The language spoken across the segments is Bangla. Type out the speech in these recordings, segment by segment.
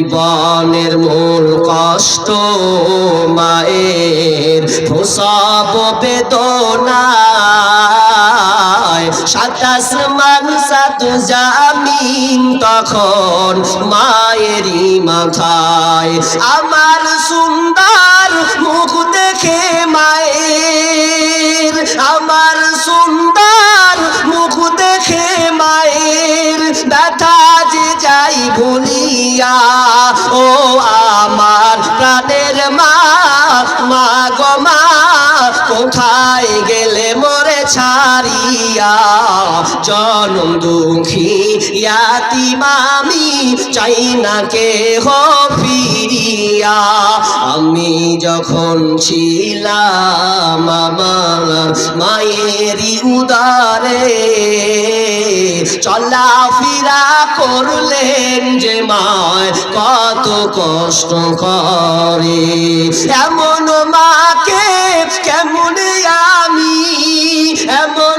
জীবনের মূল কষ্ট, মায়ের প্রসব বেদনায়। সাতাশ মানসাত জামিন তখন মায়ের মাথায়। আমার সুন্দর মুখ দেখে যাই ভুলিয়া, ও আমার প্রাণের মা মা গো মা, কোথায় গেলে মরে ছাড়িয়া? জনম দুঃখী ইয়াতি মামি চাই না কে হো ফিরিয়া। আমি যখন ছিলাম আমার মায়েরই উদারে, চলাফেরা করলেন যে মায় কত কষ্ট করে। এমন মাকে কেমন আমি, এমন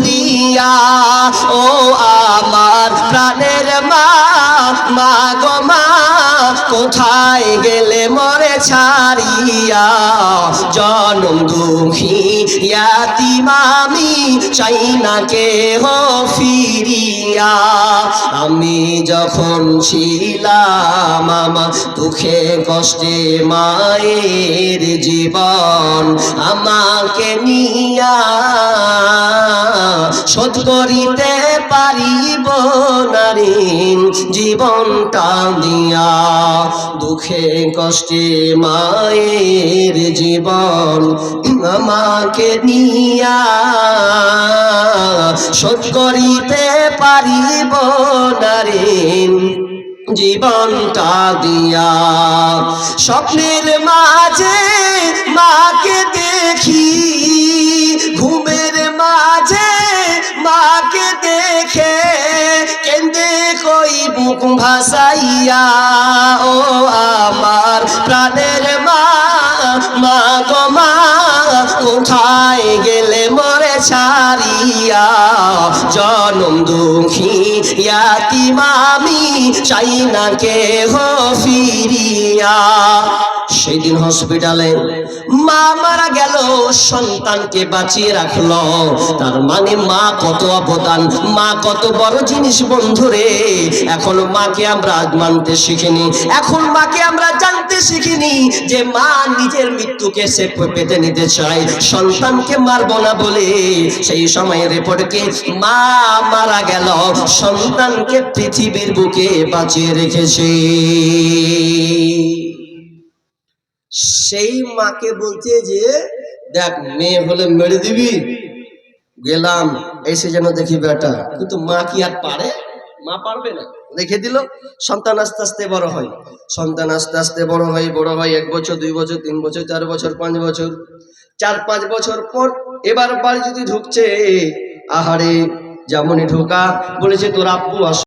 ভুলিয়া ও আমার প্রাণের মা মা গো মা কোথায় গেলে মরে ছাড়িয়া জনম দুঃখী ইয়াতি মামি চাই না কে হো ফিরিয়া। আমি যখন ছিলাম আমা দুঃখে কষ্টে মায়ের জীবন আমাকে নিয়া, শোধ করিতে পারিব নারীন জীবনটা দিয়া দুঃখে কষ্টে মায়ের জীবন আমাকে নিয়া শোধ করিতে পারিব নারীন জীবনটা দিয়া স্বপ্নের মাঝে মাকে দেখি, ঘুমের মাঝে মাকে দেখে কেন্দে কই বুক ভাসাইয়া, ও আমার প্রাণের মা মা গো মা কোথায় গেলে মরে ছাড়িয়া, জনম দুঃখী ইয়াতি মামি, চাই না কে হো ফিরিয়া। সেদিন হসপিটালে মা মারা গেল, সন্তানকে বাঁচিয়ে রাখল। তার মানে মা কত অবদান, মা কত বড় জিনিস বন্ধুরে এখন মাকে আমরা মানতে শিখিনি, এখন মাকে আমরা জানতে শিখিনি যে মা নিজের মৃত্যুকে সে পেতে নিতে চায়। সন্তানকে মারবো না বলে সেই সময় রিপোর্টকে মা মারা গেল, সন্তানকে পৃথিবীর বুকে বাঁচিয়ে রেখেছে। সেই মাকে বলছে যে, দেখ, মেয়ে হলে মেরে দিবি। গেলাম, এসে যেন দেখি বেটা। কিন্তু মা কি আর পারে? মা পারবে না। রেখে দিল। সন্তান আস্তে আস্তে বড় হয়। সন্তান আস্তে আস্তে বড় হয় বড় হয়। এক বছর, দুই বছর, তিন বছর, চার বছর, পাঁচ বছর। চার, পাঁচ বছর পর এবার বাড়ি যদি ঢুকছে, আহারে, যেমনই ঢোকা, বলেছে, তোর আব্বু আস